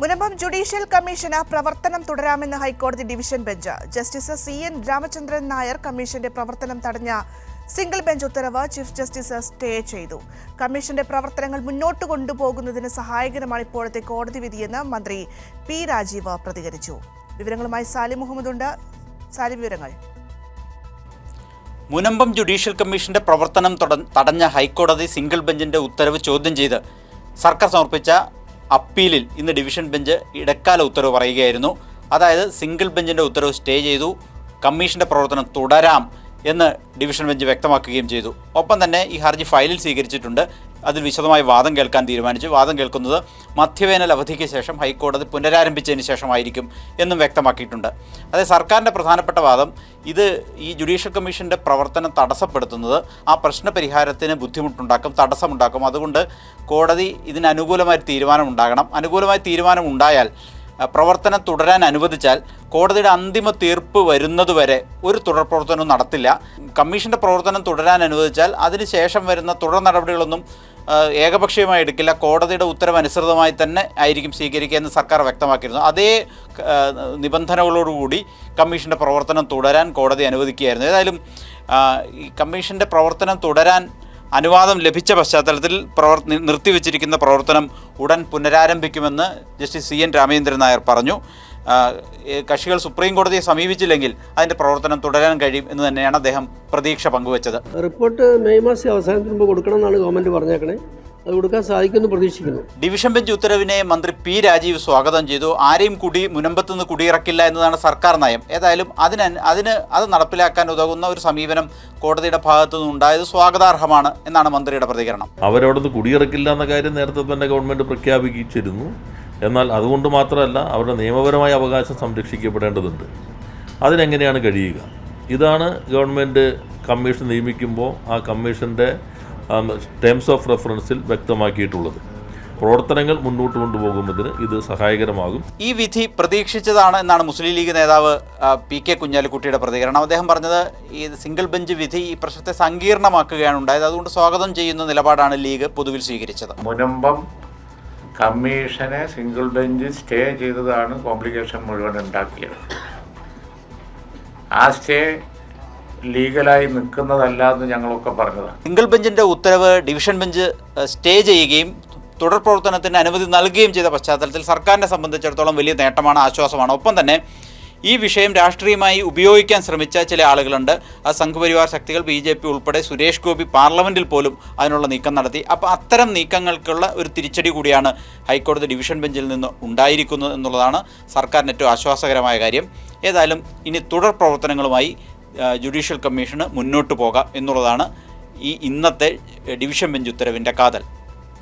Munambam judicial commission പ്രവർത്തനം തുടരാമെന്ന് ഹൈക്കോടതി division bench. Justice C N Ramachandran Nair കമ്മീഷന്റെ പ്രവർത്തനം തടഞ്ഞ സിംഗിൾ ബെഞ്ച് ഉത്തരവ് ചീഫ് ജസ്റ്റിസ് സ്റ്റേ ചെയ്തു. കമ്മീഷന്റെ പ്രവർത്തനങ്ങൾ മുന്നോട്ട് കൊണ്ടുപോകുന്നതിന് സഹായകരമാണ് ഇപ്പോഴത്തെ കോടതി വിധിയെന്ന് മന്ത്രി പി രാജീവ് പ്രതികരിച്ചു. വിവരങ്ങളുമായി സാലി മുഹമ്മദ് ഉണ്ട് സാലി വിവരങ്ങൾ. മുനമ്പം ജുഡീഷ്യൽ കമ്മീഷന്റെ പ്രവർത്തനം തടഞ്ഞ ഹൈക്കോടതി സിംഗിൾ ബെഞ്ചിന്റെ ഉത്തരവ് ചോദ്യം ചെയ്ത് സർക്കാർ സമർപ്പിച്ച അപ്പീലിൽ ഇന്ന് ഡിവിഷൻ ബെഞ്ച് ഇടക്കാല ഉത്തരവ് പറയുകയായിരുന്നു. അതായത് സിംഗിൾ ബെഞ്ചിന്റെ ഉത്തരവ് സ്റ്റേ ചെയ്തു. കമ്മീഷന്റെ പ്രവർത്തനം തുടരാം. എന്ന് ഡിവിഷൻ ബെഞ്ച് വ്യക്തമാക്കുകയും ചെയ്തു. ഒപ്പം തന്നെ ഈ ഹർജി ഫയലിൽ സ്വീകരിച്ചിട്ടുണ്ട്. അതിൽ വിശദമായി വാദം കേൾക്കാൻ തീരുമാനിച്ചു. വാദം കേൾക്കുന്നത് മധ്യവേനൽ അവധിക്ക് ശേഷം ഹൈക്കോടതി പുനരാരംഭിച്ചതിന് ശേഷമായിരിക്കും എന്നും വ്യക്തമാക്കിയിട്ടുണ്ട്. അതായത് സർക്കാരിന്റെ പ്രധാനപ്പെട്ട വാദം ഇത് ഈ ജുഡീഷ്യൽ കമ്മീഷന്റെ പ്രവർത്തനം തടസ്സപ്പെടുത്തുന്നത് ആ പ്രശ്ന പരിഹാരത്തിന് ബുദ്ധിമുട്ടുണ്ടാക്കും തടസ്സമുണ്ടാക്കും. അതുകൊണ്ട് കോടതി ഇതിന് അനുകൂലമായ തീരുമാനമുണ്ടാകണം അനുകൂലമായ തീരുമാനം ഉണ്ടായാൽ പ്രവർത്തനം തുടരാൻ അനുവദിച്ചാൽ കോടതിയുടെ അന്തിമ തീർപ്പ് വരുന്നതുവരെ ഒരു തുടർ പ്രവർത്തനവും നടത്തില്ല. കമ്മീഷന്റെ പ്രവർത്തനം തുടരാൻ അനുവദിച്ചാൽ അതിനുശേഷം വരുന്ന തുടർ നടപടികളൊന്നും ഏകപക്ഷീയമായി എടുക്കില്ല. കോടതിയുടെ ഉത്തരവനുസൃതമായി തന്നെ ആയിരിക്കും സ്വീകരിക്കുക എന്ന് സർക്കാർ വ്യക്തമാക്കിയിരുന്നു. അതേ നിബന്ധനകളോടുകൂടി കമ്മീഷന്റെ പ്രവർത്തനം തുടരാൻ കോടതി അനുവദിക്കുകയായിരുന്നു. ഏതായാലും ഈ കമ്മീഷന്റെ പ്രവർത്തനം തുടരാൻ അനുവാദം ലഭിച്ച പശ്ചാത്തലത്തിൽ പ്രവർത്തി നിർത്തിവച്ചിരിക്കുന്ന പ്രവർത്തനം ഉടൻ പുനരാരംഭിക്കുമെന്ന് Justice C N Ramachandran Nair പറഞ്ഞു. കക്ഷികൾ സുപ്രീം കോടതിയെ സമീപിച്ചില്ലെങ്കിൽ അതിന്റെ പ്രവർത്തനം തുടരാൻ കഴിയും എന്ന് തന്നെയാണ് അദ്ദേഹം പ്രതീക്ഷ പങ്കുവച്ചത്. റിപ്പോർട്ട് മെയ് മാസം അവസാനത്തിന് മുമ്പ് കൊടുക്കണം എന്നാണ് ഗവൺമെന്റ് പറഞ്ഞേക്കണേ. അത് കൊടുക്കാൻ സാധിക്കുമെന്ന് പ്രതീക്ഷിക്കുന്നു. ഡിവിഷൻ ബെഞ്ച് ഉത്തരവിനെ മന്ത്രി പി രാജീവ് സ്വാഗതം ചെയ്തു. ആരെയും കുടി മുനമ്പത്ത് നിന്ന് കുടിയിറക്കില്ല എന്നതാണ് സർക്കാർ നയം. ഏതായാലും അതിന് അതിന് അത് നടപ്പിലാക്കാൻ ഉതകുന്ന ഒരു സമീപനം കോടതിയുടെ ഭാഗത്തു നിന്നുണ്ടായത് സ്വാഗതാർഹമാണ് എന്നാണ് മന്ത്രിയുടെ പ്രതികരണം. അവരവിടുന്ന് കുടിയിറക്കില്ല എന്ന കാര്യം നേരത്തെ തന്നെ ഗവൺമെന്റ് പ്രഖ്യാപിച്ചിരുന്നു. എന്നാൽ അതുകൊണ്ട് മാത്രമല്ല അവരുടെ നിയമപരമായ അവകാശം സംരക്ഷിക്കപ്പെടേണ്ടതുണ്ട്. അതിനെങ്ങനെയാണ് കഴിയുക? ഇതാണ് ഗവൺമെന്റ് കമ്മീഷൻ നിയമിക്കുമ്പോൾ ആ കമ്മീഷന്റെ ടേംസ് ഓഫ് റെഫറൻസിൽ വ്യക്തമാക്കിയിട്ടുള്ളത്. പ്രവർത്തനങ്ങൾ മുന്നോട്ട് കൊണ്ടുപോകുന്നതിന് ഇത് സഹായകരമാകും. ഈ വിധി പ്രതീക്ഷിച്ചതാണ് എന്നാണ് മുസ്ലിം ലീഗ് നേതാവ് പി കെ കുഞ്ഞാലിക്കുട്ടിയുടെ പ്രതികരണം. അദ്ദേഹം പറഞ്ഞത് ഈ സിംഗിൾ ബെഞ്ച് വിധി ഈ പ്രശ്നത്തെ സങ്കീർണമാക്കുകയാണ് ഉണ്ടായത്. അതുകൊണ്ട് സ്വാഗതം ചെയ്യുന്ന നിലപാടാണ് ലീഗ് പൊതുവിൽ സ്വീകരിച്ചത്. മുനമ്പം കമ്മീഷനെ സിംഗിൾ ബെഞ്ച് സ്റ്റേ ചെയ്തതാണ് കോംപ്ലിക്കേഷൻ മുഴുവൻ ഉണ്ടാക്കിയത്. ആ സ്റ്റേ ലീഗലായി നിൽക്കുന്നതല്ല എന്ന് ഞങ്ങളൊക്കെ പറഞ്ഞതാണ്. സിംഗിൾ ബെഞ്ചിന്റെ ഉത്തരവ് ഡിവിഷൻ ബെഞ്ച് സ്റ്റേ ചെയ്യുകയും തുടർ പ്രവർത്തനത്തിന് അനുമതി നൽകുകയും ചെയ്ത പശ്ചാത്തലത്തിൽ സർക്കാരിനെ സംബന്ധിച്ചിടത്തോളം വലിയ നേട്ടമാണ് ആശ്വാസമാണ്. ഒപ്പം തന്നെ ഈ വിഷയം രാഷ്ട്രീയമായി ഉപയോഗിക്കാൻ ശ്രമിച്ച ചില ആളുകളുണ്ട്. ആ സംഘപരിവാർ ശക്തികൾ ബി ജെ പി ഉൾപ്പെടെ സുരേഷ് ഗോപി പാർലമെന്റിൽ പോലും അതിനുള്ള നീക്കം നടത്തി. അപ്പോൾ അത്തരം നീക്കങ്ങൾക്കുള്ള ഒരു തിരിച്ചടി കൂടിയാണ് ഹൈക്കോടതി ഡിവിഷൻ ബെഞ്ചിൽ നിന്ന് ഉണ്ടായിരിക്കുന്നത് എന്നുള്ളതാണ് സർക്കാരിന് ഏറ്റവും ആശ്വാസകരമായ കാര്യം. ഏതായാലും ഇനി തുടർ പ്രവർത്തനങ്ങളുമായി ജുഡീഷ്യൽ കമ്മീഷന് മുന്നോട്ട് പോകാം എന്നുള്ളതാണ് ഈ ഇന്നത്തെ ഡിവിഷൻ ബെഞ്ച് ഉത്തരവിന്റെ കാതൽ.